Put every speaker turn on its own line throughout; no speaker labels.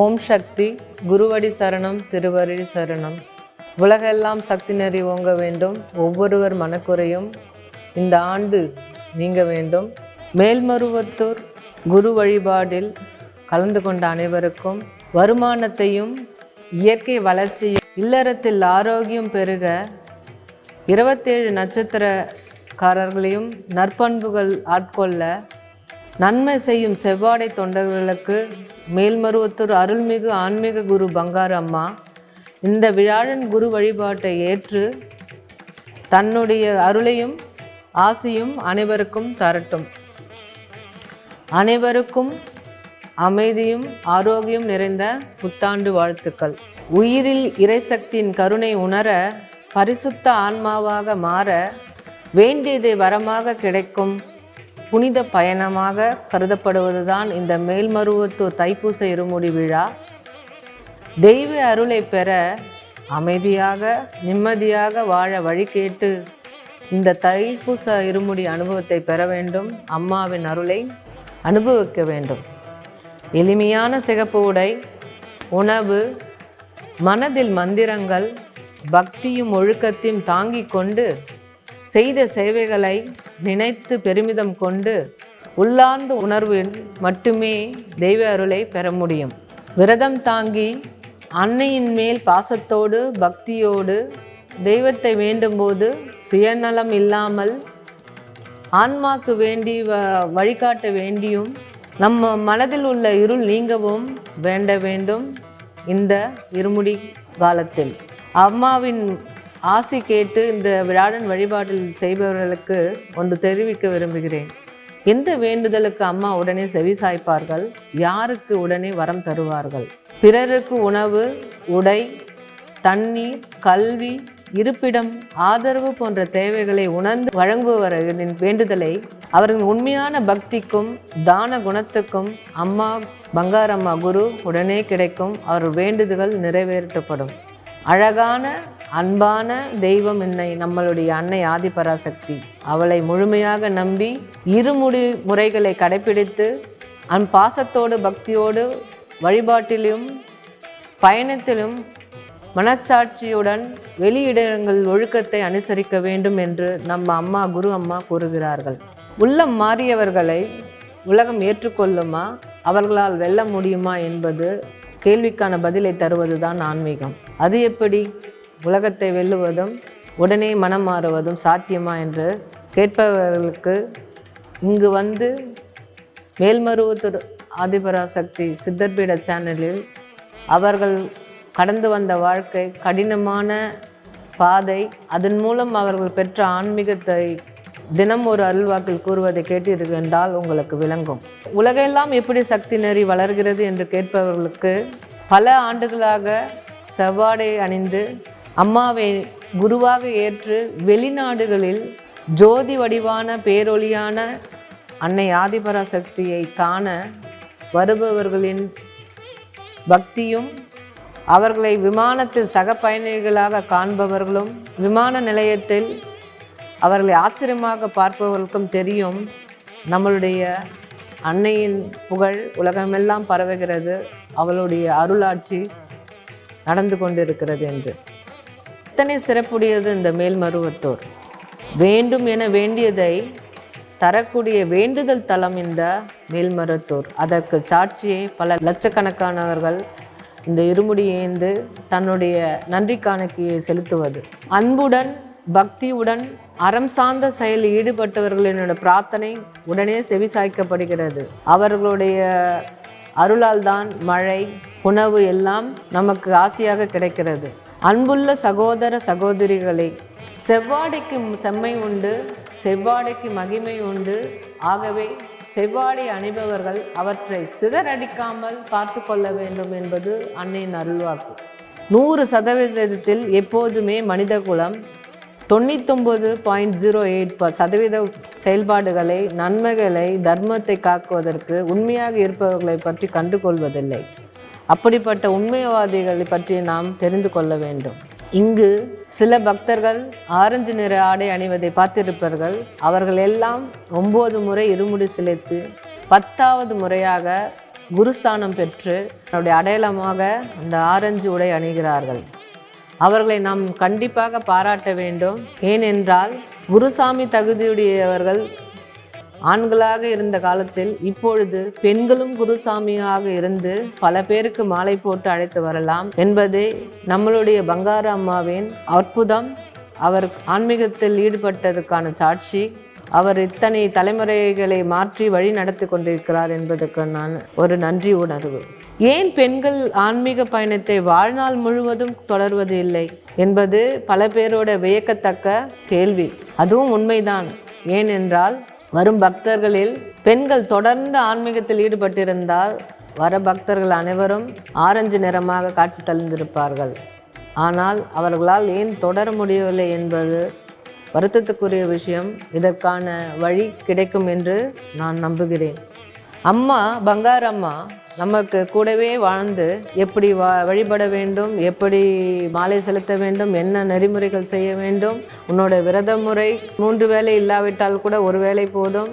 ஓம் சக்தி குருவடி சரணம் திருவடி சரணம். உலகெல்லாம் சக்தி நெறி ஓங்க வேண்டும். ஒவ்வொருவர் மனக்குறையும். இந்த ஆண்டு நீங்க வேண்டும். மேல்மருவத்தூர் குரு வழிபாடில் கலந்து கொண்ட அனைவருக்கும் வருமானத்தையும் இயற்கை வளர்ச்சியும் இல்லறத்தில் ஆரோக்கியம் பெருக இருபத்தேழு நட்சத்திரக்காரர்களையும் நற்பண்புகள் ஆட்கொள்ள நன்மை செய்யும் செவ்வாடை தொண்டர்களுக்கு மேல்மருவத்தூர் அருள்மிகு ஆன்மீக குரு பங்காரு அம்மா இந்த விழாழன் குரு வழிபாட்டை ஏற்று தன்னுடைய அருளையும் ஆசியும் அனைவருக்கும் தரட்டும். அனைவருக்கும் அமைதியும் ஆரோக்கியம் நிறைந்த புத்தாண்டு வாழ்த்துக்கள். உயிரில் இறைசக்தியின் கருணை உணர பரிசுத்த ஆன்மாவாக மாற வேண்டியதை வரமாக கிடைக்கும் புனித பயணமாக கருதப்படுவதுதான் இந்த மேல்மருவத்தூர் தைப்பூச இருமுடி விழா. தெய்வ அருளை பெற அமைதியாக நிம்மதியாக வாழ வழி கேட்டு இந்த தைப்பூச இருமுடி அனுபவத்தை பெற வேண்டும். அம்மாவின் அருளை அனுபவிக்க வேண்டும். எளிமையான சிகப்பு உடை உணவு மனதில் மந்திரங்கள் பக்தியும் ஒழுக்கத்தையும் தாங்கிக் கொண்டு செய்த சேவைகளை நினைத்து பெருமிதம் கொண்டு உள்ளார்ந்த உணர்வில் மட்டுமே தெய்வ அருளை பெற முடியும். விரதம் தாங்கி அன்னையின் மேல் பாசத்தோடு பக்தியோடு தெய்வத்தை வேண்டும்போது சுயநலம் இல்லாமல் ஆன்மாக்கு வேண்டி வ வழிகாட்ட வேண்டியும் நம்ம மனதில் உள்ள இருள் நீங்கவும் வேண்ட வேண்டும் இந்த இருமுடி காலத்தில். அம்மாவின் ஆசி கேட்டு இந்த விழாடன் வழிபாட்டில் செய்பவர்களுக்கு ஒன்று தெரிவிக்க விரும்புகிறேன். எந்த வேண்டுதலுக்கு அம்மா உடனே செவி சாய்ப்பார்கள்? யாருக்கு உடனே வரம் தருவார்கள்? பிறருக்கு உணவு உடை தண்ணீர் கல்வி இருப்பிடம் ஆதரவு போன்ற தேவைகளை உணர்ந்து வழங்குபவர்களின் வேண்டுதலை அவர்களின் உண்மையான பக்திக்கும் தான குணத்துக்கும் அம்மா பங்காரம்மா குரு உடனே கிடைக்கும். அவர் வேண்டுதல்கள் நிறைவேற்றப்படும். அழகான அன்பான தெய்வம் என்னை நம்மளுடைய அன்னை ஆதிபராசக்தி. அவளை முழுமையாக நம்பி இருமுடி முறைகளை கடைபிடித்து அன் பாசத்தோடு பக்தியோடு வழிபாட்டிலும் பயணத்திலும் மனச்சாட்சியுடன் வெளியிடங்கள் ஒழுக்கத்தை அனுசரிக்க வேண்டும் என்று நம்ம அம்மா குரு அம்மா கூறுகிறார்கள். உள்ளம் மாறியவர்களை உலகம் ஏற்றுக்கொள்ளுமா? அவர்களால் வெல்ல முடியுமா என்பது கேள்விக்கான பதிலை தருவதுதான் ஆன்மீகம். அது எப்படி? உலகத்தை வெல்லுவதும் உடனே மனம் மாறுவதும் சாத்தியமா என்று கேட்பவர்களுக்கு இங்கு வந்து மேல்மருவத்தூர் ஆதிபராசக்தி சித்தர்பீட சேனலில் அவர்கள் கடந்து வந்த வாழ்க்கை கடினமான பாதை. அதன் மூலம் அவர்கள் பெற்ற ஆன்மீகத்தை தினம் ஒரு அருள்வாக்கில் கூறுவதை கேட்டீர்கள் உங்களுக்கு விளங்கும். உலகெல்லாம் எப்படி சக்தி நெறி வளர்கிறது என்று கேட்பவர்களுக்கு பல ஆண்டுகளாக செவ்வாடை அணிந்து அம்மாவை குருவாக ஏற்று வெளிநாடுகளில் ஜோதி வடிவான பேரொளியான அன்னை ஆதிபராசக்தியை காண வருபவர்களின் பக்தியும் அவர்களை விமானத்தில் சக பயணிகளாக காண்பவர்களும் விமான நிலையத்தில் அவர்களை ஆச்சரியமாக பார்ப்பவர்களுக்கும் தெரியும். நம்மளுடைய அன்னையின் புகழ் உலகமெல்லாம் பரவுகிறது. அவளுடைய அருளாட்சி நடந்து கொண்டிருக்கிறது என்று. எத்தனை சிறப்புடையது இந்த மேல்மருவத்தூர் வேண்டும் என வேண்டியதை தரக்கூடிய வேண்டுதல் தலம் இந்த மேல்மருவத்தூர் அதற்கு சாட்சியை பல லட்சக்கணக்கானவர்கள் இந்த இருமுடி ஏந்து தன்னுடைய நன்றி காணிக்கையை செலுத்துவது. அன்புடன் பக்தியுடன் அறம் சார்ந்த செயலில் ஈடுபட்டவர்களினோட பிரார்த்தனை உடனே செவிசாய்க்கப்படுகிறது. அவர்களுடைய அருளால் தான் மழை உணவு எல்லாம் நமக்கு ஆசையாக கிடைக்கிறது. அன்புள்ள சகோதர சகோதரிகளை செவ்வாடைக்கு செம்மை உண்டு செவ்வாடைக்கு மகிமை உண்டு. ஆகவே செவ்வாடை அணிபவர்கள் அவற்றை சிதறடிக்காமல் பார்த்து கொள்ள வேண்டும் என்பது அன்னையின் அருள்வாக்கு. நூறு சதவீதத்தில் எப்போதுமே மனிதகுலம் தொண்ணூத்தொம்பது பாயிண்ட் ஜீரோ எயிட் ப சதவீத செயல்பாடுகளை நன்மைகளை தர்மத்தை காக்குவதற்கு உண்மையாக இருப்பவர்களை பற்றி கண்டுகொள்வதில்லை. அப்படிப்பட்ட உண்மைவாதிகளை பற்றி நாம் தெரிந்து கொள்ள வேண்டும். இங்கு சில பக்தர்கள் ஆரஞ்சு நிற ஆடை அணிவதை பார்த்திருப்பார்கள் அவர்கள் எல்லாம் ஒம்பது முறை இருமுடி சிலைத்து பத்தாவது முறையாக குருஸ்தானம் பெற்று அவருடைய அடையாளமாக அந்த ஆரஞ்சு உடை அணிகிறார்கள். அவர்களை நாம் கண்டிப்பாக பாராட்ட வேண்டும். ஏனென்றால் குருசாமி தகுதியுடையவர்கள் ஆண்களாக இருந்த காலத்தில் இப்பொழுது பெண்களும் குருசாமியாக இருந்து பல பேருக்கு மாலை போட்டு அழைத்து வரலாம் என்பதே நம்மளுடைய பங்கார அம்மாவின் அற்புதம். அவர் ஆன்மீகத்தில் ஈடுபட்டதுக்கான சாட்சி. அவர் இத்தனை தலைமுறைகளை மாற்றி வழி நடத்தி கொண்டிருக்கிறார் என்பதற்கு நான் ஒரு நன்றி உணர்வு. ஏன் பெண்கள் ஆன்மீக பயணத்தை வாழ்நாள் முழுவதும் தொடர்வது இல்லை என்பது பல பேரோட வியக்கத்தக்க கேள்வி. அதுவும் உண்மைதான். ஏனென்றால் வரும் பக்தர்களில் பெண்கள் தொடர்ந்து ஆன்மீகத்தில் ஈடுபட்டிருந்தால் வர பக்தர்கள் அனைவரும் ஆரஞ்சு நிறமாக காட்சி தந்திருப்பார்கள். ஆனால் அவர்களால் ஏன் தொடர முடியவில்லை என்பது வருத்தத்துக்குரிய விஷயம். இதற்கான வழி கிடைக்கும் என்று நான் நம்புகிறேன். அம்மா பங்காரம்மா நமக்கு கூடவே வாழ்ந்து எப்படி வா வழிபட வேண்டும் எப்படி மாலை செலுத்த வேண்டும் என்ன நெறிமுறைகள் செய்ய வேண்டும் உன்னோட விரத முறை மூன்று வேலை இல்லாவிட்டால் கூட ஒரு வேலை போதும்.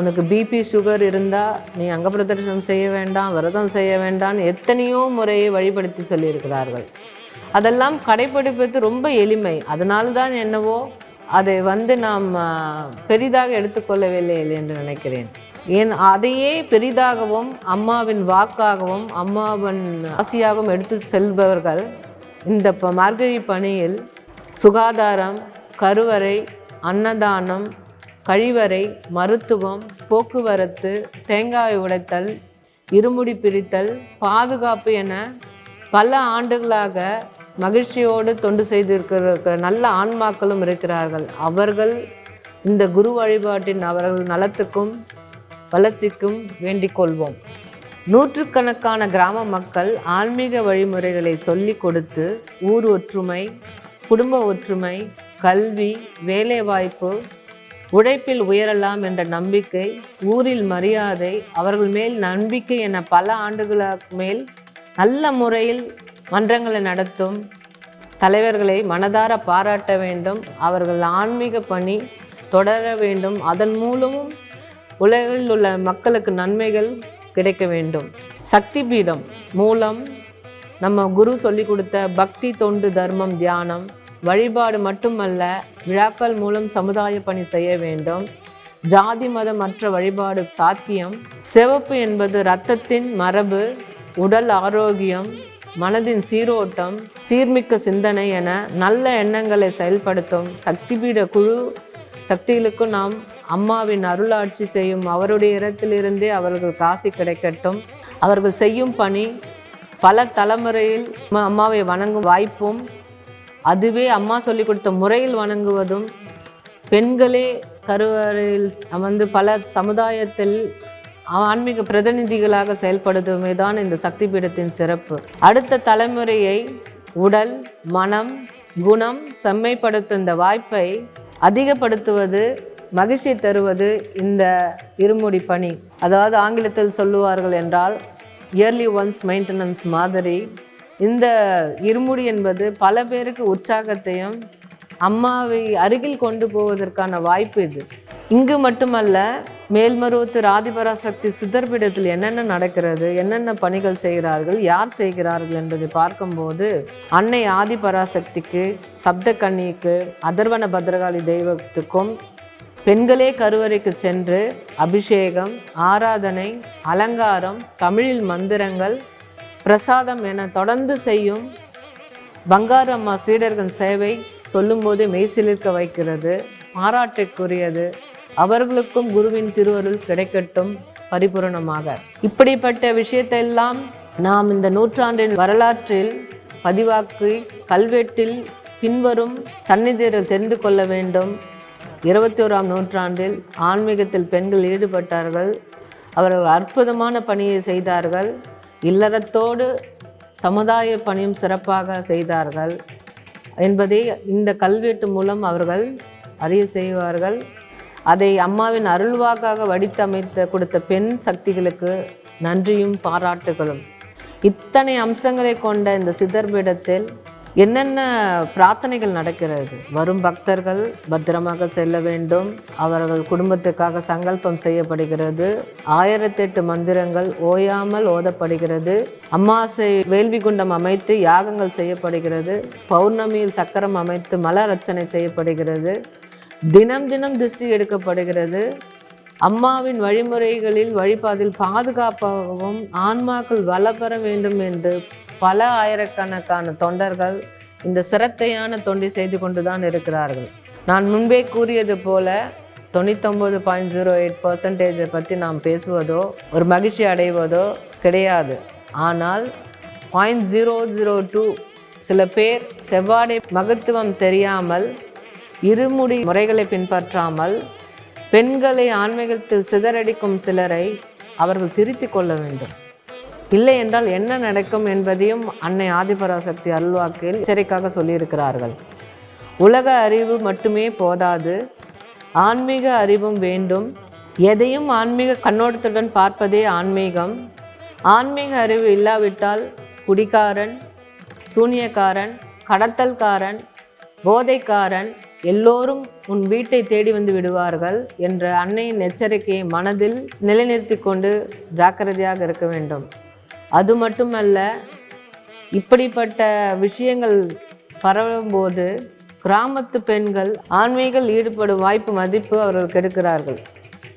உனக்கு பிபி சுகர் இருந்தால் நீ அங்க பிரதர்சனம் செய்ய வேண்டாம் விரதம் செய்ய வேண்டாம் எத்தனையோ முறையை வழிபடுத்தி சொல்லியிருக்கிறார்கள். அதெல்லாம் கடைப்பிடிப்பது ரொம்ப எளிமை. அதனால தான் என்னவோ அதை வந்து நாம் பெரிதாக எடுத்துக்கொள்ளவில்லை என்று நினைக்கிறேன். ஏன் அதையே பெரிதாகவும் அம்மாவின் வாக்காகவும் அம்மாவின் ஆசியாகவும் எடுத்து செல்பவர்கள் இந்த ப- மார்கழி பணியில் சுகாதாரம் கருவறை அன்னதானம் கழிவறை மருத்துவம் போக்குவரத்து தேங்காய் உடைத்தல் இருமுடி பிரித்தல் பாதுகாப்பு என பல ஆண்டுகளாக மகிழ்ச்சியோடு தொண்டு செய்திருக்கிற நல்ல ஆன்மாக்களும் இருக்கிறார்கள். அவர்கள் இந்த குரு வழிபாட்டின் அவர்கள் நலத்துக்கும் வளர்ச்சிக்கும் வேண்டிக் கொள்வோம். நூற்றுக்கணக்கான கிராம மக்கள் ஆன்மீக வழிமுறைகளை சொல்லிக் கொடுத்து ஊர் ஒற்றுமை குடும்ப ஒற்றுமை கல்வி வேலைவாய்ப்பு உழைப்பில் உயரலாம் என்ற நம்பிக்கை ஊரில் மரியாதை அவர்கள் மேல் நம்பிக்கை என பல ஆண்டுகளுக்கு மேல் நல்ல முறையில் மன்றங்களை நடத்தும் தலைவர்களை மனதார பாராட்ட வேண்டும். அவர்கள் ஆன்மீக பணி தொடர வேண்டும். அதன் மூலமும் உலகில் உள்ள மக்களுக்கு நன்மைகள் கிடைக்க வேண்டும். சக்தி பீடம் மூலம் நம்ம குரு சொல்லி கொடுத்த பக்தி தொண்டு தர்மம் தியானம் வழிபாடு மட்டுமல்ல விழாக்கள் மூலம் சமுதாய பணி செய்ய வேண்டும். ஜாதி மதம் மற்ற வழிபாடு சாத்தியம். சிவப்பு என்பது இரத்தத்தின் மரபு உடல் ஆரோக்கியம் மனதின் சீரோட்டம் சீர்மிக்க சிந்தனை என நல்ல எண்ணங்களை செயல்படுத்தும் சக்திபீட குழு சக்திகளுக்கு நாம் அம்மாவின் அருளாட்சி செய்யும் அவருடைய இடத்திலிருந்தே அவர்கள் காசி கிடைக்கட்டும். அவர்கள் செய்யும் பணி பல தலைமுறையில் அம்மாவை வணங்கும் வாய்ப்பும் அதுவே அம்மா சொல்லி கொடுத்த முறையில் வணங்குவதும் பெண்களே கருவறையில் வந்து பல சமுதாயத்தில் ஆன்மீக பிரதிநிதிகளாக செயல்படுவதுமே தான் இந்த சக்தி பீடத்தின் சிறப்பு. அடுத்த தலைமுறையை உடல் மனம் குணம் செம்மைப்படுத்தும் இந்த வாய்ப்பை அதிகப்படுத்துவது மகிழ்ச்சி தருவது இந்த இருமுடி பணி. அதாவது ஆங்கிலத்தில் சொல்லுவார்கள் என்றால் இயர்லி ஒன்ஸ் மெயின்டெனன்ஸ் மாதிரி. இந்த இருமுடி என்பது பல பேருக்கு உற்சாகத்தையும் அம்மாவை அருகில் கொண்டு போவதற்கான வாய்ப்பு இது. இங்கு மட்டுமல்ல மேல்மருவத்தூர் ஆதிபராசக்தி சித்தர்பீடத்தில் என்னென்ன நடக்கிறது என்னென்ன பணிகள் செய்கிறார்கள் யார் செய்கிறார்கள் என்பதை பார்க்கும்போது அன்னை ஆதிபராசக்திக்கு சப்த கன்னிக்கு அதர்வன பத்ரகாளி தெய்வத்துக்கும் பெண்களே கருவறைக்கு சென்று அபிஷேகம் ஆராதனை அலங்காரம் தமிழில் மந்திரங்கள் பிரசாதம் என தொடர்ந்து செய்யும் பங்காரம்மா சீடர்கள் சேவை சொல்லும்போது மெய்சிலிர்க்க வைக்கிறது பாராட்டுக்குரியது. அவர்களுக்கும் குருவின் திருவருள் கிடைக்கட்டும் பரிபூரணமாக. இப்படிப்பட்ட விஷயத்தையெல்லாம் நாம் இந்த நூற்றாண்டின் வரலாற்றில் பதிவாக்கி கல்வெட்டில் பின்வரும் சந்நிதியர்கள் தெரிந்து கொள்ள வேண்டும். இருபத்தி ஓராம் நூற்றாண்டில் ஆன்மீகத்தில் பெண்கள் ஈடுபட்டார்கள். அவர்கள் அற்புதமான பணியை செய்தார்கள். இல்லறத்தோடு சமுதாய பணியும் சிறப்பாக செய்தார்கள். என்பதை இந்த கல்வெட்டு மூலம் அவர்கள் அறிய செய்வார்கள். அதை அம்மாவின் அருள்வாக்காக வடித்தமைத்த கொடுத்த பெண் சக்திகளுக்கு நன்றியும் பாராட்டுகளும். இத்தனை அம்சங்களை கொண்ட இந்த சிதர்பீடத்தில் என்னென்ன பிரார்த்தனைகள் நடக்கிறது? வரும் பக்தர்கள் பத்திரமாக செல்ல வேண்டும். அவர்கள் குடும்பத்துக்காக சங்கல்பம் செய்யப்படுகிறது. ஆயிரத்தெட்டு மந்திரங்கள் ஓயாமல் ஓதப்படுகிறது. அம்மாசை வேள்வி குண்டம் அமைத்து யாகங்கள் செய்யப்படுகிறது. பௌர்ணமியில் சக்கரம் அமைத்து மலர் அர்ச்சனை செய்யப்படுகிறது. தினம் தினம் திருஷ்டி எடுக்கப்படுகிறது. அம்மாவின் வழிமுறைகளில் வழிபாதில் பாதுகாப்பாகவும் ஆன்மாக்கள் வளப்பெற வேண்டும் என்று பல ஆயிரக்கணக்கான தொண்டர்கள் இந்த சிரத்தையான தொண்டை செய்து கொண்டுதான் இருக்கிறார்கள். நான் முன்பே கூறியது போல தொண்ணூத்தொம்பது பாயிண்ட் ஜீரோ எயிட் பர்சன்டேஜை பற்றி நாம் பேசுவதோ ஒரு மகிழ்ச்சி அடைவதோ கிடையாது. ஆனால் பாயிண்ட் ஜீரோ ஜீரோ டூ சில பேர் செவ்வாடை மகத்துவம் தெரியாமல் இருமுடி முறைகளை பின்பற்றாமல் பெண்களை ஆன்மீகத்தில் சிதறடிக்கும் சிலரை அவர்கள் திருத்தி கொள்ள வேண்டும். இல்லை என்றால் என்ன நடக்கும் என்பதையும் அன்னை ஆதிபராசக்தி அல்வாக்கில் எச்சரிக்கையாக சொல்லியிருக்கிறார்கள். உலக அறிவு மட்டுமே போதாது ஆன்மீக அறிவும் வேண்டும். எதையும் ஆன்மீக கண்ணோட்டத்துடன் பார்ப்பதே ஆன்மீகம். ஆன்மீக அறிவு இல்லாவிட்டால் குடிகாரன் சூனியக்காரன் கடத்தல்காரன் போதைக்காரன் எல்லோரும் உன் வீட்டை தேடி வந்து விடுவார்கள் என்ற அன்னையின் எச்சரிக்கையை மனதில் நிலைநிறுத்தி கொண்டு ஜாக்கிரதையாக இருக்க வேண்டும். அது மட்டுமல்ல இப்படிப்பட்ட விஷயங்கள் பரவும்போது கிராமத்து பெண்கள் ஆன்மீகல் ஈடுபடும் வாய்ப்பு மதிப்பு அவர்கள் கெடுக்கிறார்கள்.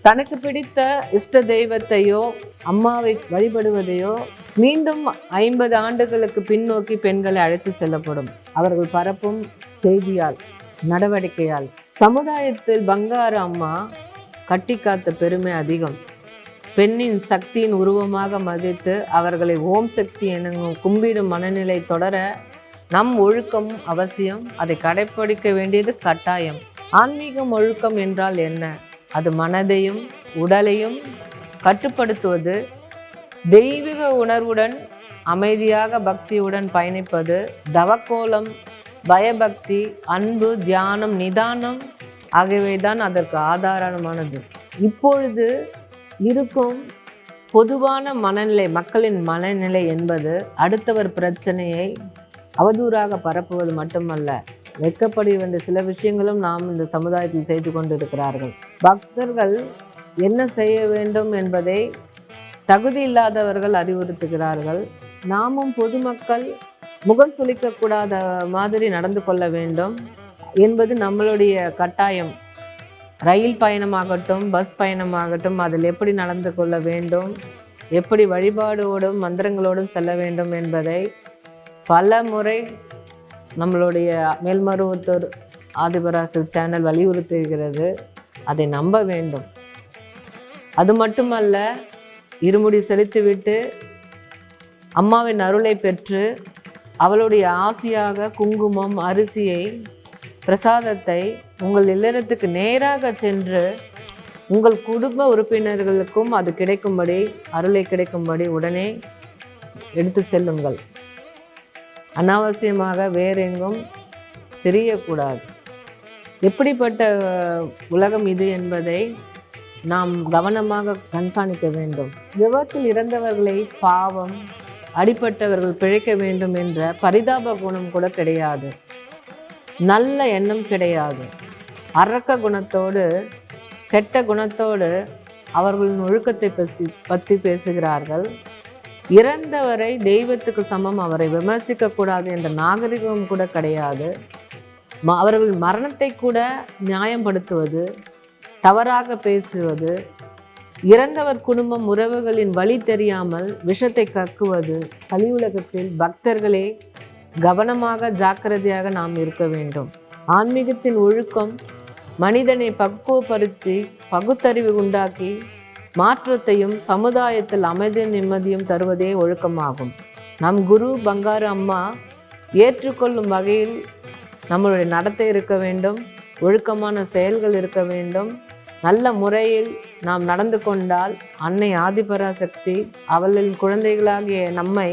தனக்கு பிடித்த இஷ்ட தெய்வத்தையோ அம்மாவை வழிபடுவதையோ மீண்டும் ஐம்பது ஆண்டுகளுக்கு பின்னோக்கி பெண்களை அழைத்து செல்லப்படும். அவர்கள் பரப்பும் செய்தியால். நடவடிக்கையால். சமுதாயத்தில் பங்காரு அம்மா கட்டி காத்த பெருமை அதிகம். பெண்ணின் சக்தியின் உருவமாக மதித்து அவர்களை ஓம் சக்தி எனும் கும்பிடும் மனநிலை தொடர நம் ஒழுக்கம் அவசியம். அதை கடைப்பிடிக்க வேண்டியது கட்டாயம். ஆன்மீகம் ஒழுக்கம் என்றால் என்ன? அது மனதையும் உடலையும் கட்டுப்படுத்துவது. தெய்வீக உணர்வுடன் அமைதியாக பக்தியுடன் பயணிப்பது. தவக்கோலம் பயபக்தி அன்பு தியானம் நிதானம் ஆகியவை தான் அதற்கு ஆதாரமானது இப்பொழுது இருக்கும் பொதுவான மனநிலை மக்களின் மனநிலை என்பது அடுத்தவர் பிரச்சனையை அவதூறாக பரப்புவது மட்டுமல்ல வெட்கப்பட வேண்டிய சில விஷயங்களும் நாம் இந்த சமுதாயத்தில் செய்து கொண்டிருக்கிறார்கள். பக்தர்கள் என்ன செய்ய வேண்டும் என்பதை தகுதி இல்லாதவர்கள் அறிவுறுத்துகிறார்கள். நாமும் பொதுமக்கள் முகம் சுளிக்கக்கூடாத மாதிரி நடந்து கொள்ள வேண்டும் என்பது நம்மளுடைய கட்டாயம். ரயில் பயணமாகட்டும் பஸ் பயணமாகட்டும் அதில் எப்படி நடந்து கொள்ள வேண்டும் எப்படி வழிபாடோடும் மந்திரங்களோடும் செல்ல வேண்டும் என்பதை பல முறை நம்மளுடைய மேல்மருவத்தூர் ஆதிபராசு சேனல் வலியுறுத்துகிறது. அதை நம்ப வேண்டும். அது மட்டுமல்ல இருமுடி செலுத்திவிட்டு அம்மாவின் அருளை பெற்று அவளுடைய ஆசையாக குங்குமம் அரிசியை பிரசாதத்தை உங்கள் இல்லறத்துக்கு நேராக சென்று உங்கள் குடும்ப உறுப்பினர்களுக்கும் அது கிடைக்கும்படி அருளை கிடைக்கும்படி உடனே எடுத்து செல்லுங்கள். அனாவசியமாக வேறெங்கும் தெரியக்கூடாது. எப்படிப்பட்ட உலகம் இது என்பதை நாம் கவனமாக கண்காணிக்க வேண்டும். விபத்தில் இறந்தவர்களை பாவம் அடிப்பட்டவர்கள் பிழைக்க வேண்டும் என்ற பரிதாப குணம் கூட கிடையாது. நல்ல எண்ணம் கிடையாது. அரக்க குணத்தோடு கெட்ட குணத்தோடு அவர்களின் ஒழுக்கத்தை பற்றி பற்றி பேசுகிறார்கள். இறந்தவரை தெய்வத்துக்கு சமம் அவரை விமர்சிக்கக்கூடாது என்ற நாகரிகம் கூட கிடையாது. ம அவர்கள் மரணத்தை கூட நியாயப்படுத்துவது தவறாக பேசுவது இறந்தவர் குடும்பம் உறவுகளின் வழி தெரியாமல் விஷத்தை கக்குவது. கலியுலகத்தில் பக்தர்களே கவனமாக ஜாக்கிரதையாக நாம் இருக்க வேண்டும். ஆன்மீகத்தின் ஒழுக்கம் மனிதனை பக்குவப்படுத்தி பகுத்தறிவு உண்டாக்கி மாற்றத்தையும் சமுதாயத்தில் அமைதி நிம்மதியும் தருவதே ஒழுக்கமாகும். நம் குரு பங்காரு அம்மா ஏற்றுக்கொள்ளும் வகையில் நம்மளுடைய நடத்தை இருக்க வேண்டும். ஒழுக்கமான செயல்கள் இருக்க வேண்டும். நல்ல முறையில் நாம் நடந்து கொண்டால் அன்னை ஆதிபராசக்தி அவளின் குழந்தைகளாகிய நம்மை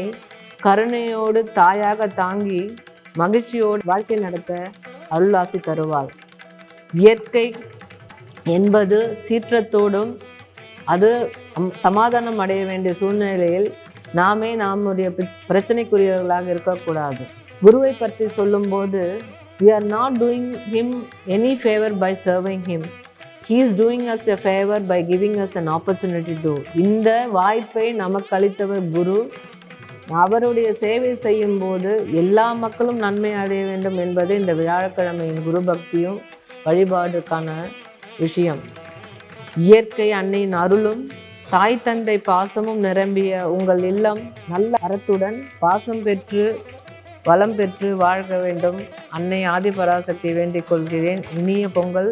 கருணையோடு தாயாக தாங்கி மகிழ்ச்சியோடு வாழ்க்கை நடத்த அருளாசி தருவாள். இயற்கை என்பது சீற்றத்தோடும் அது சமாதானம் அடைய வேண்டிய சூழ்நிலையில் நாமே நம்முடைய பிரச்சனைக்குரியவர்களாக இருக்கக்கூடாது. குருவை பற்றி சொல்லும்போது we are not doing him any favour by serving him he's doing us a favour by giving us an opportunity to இந்த வாய்ப்பை நமக்கு அளித்தவர் குரு. அவருடைய சேவை செய்யும் போது எல்லா மக்களும் நன்மை அடைய வேண்டும் என்பது இந்த வியாழக்கிழமையின் குரு பக்தியும் வழிபாடுக்கான விஷயம். இயற்கை அன்னையின் அருளும் தாய் தந்தை பாசமும் நிரம்பிய உங்கள் இல்லம் நல்ல அறத்துடன் பாசம் பெற்று வளம் பெற்று வாழ்க வேண்டும். அன்னை ஆதிபராசக்தி வேண்டிக் கொள்கிறேன். இனிய பொங்கல்.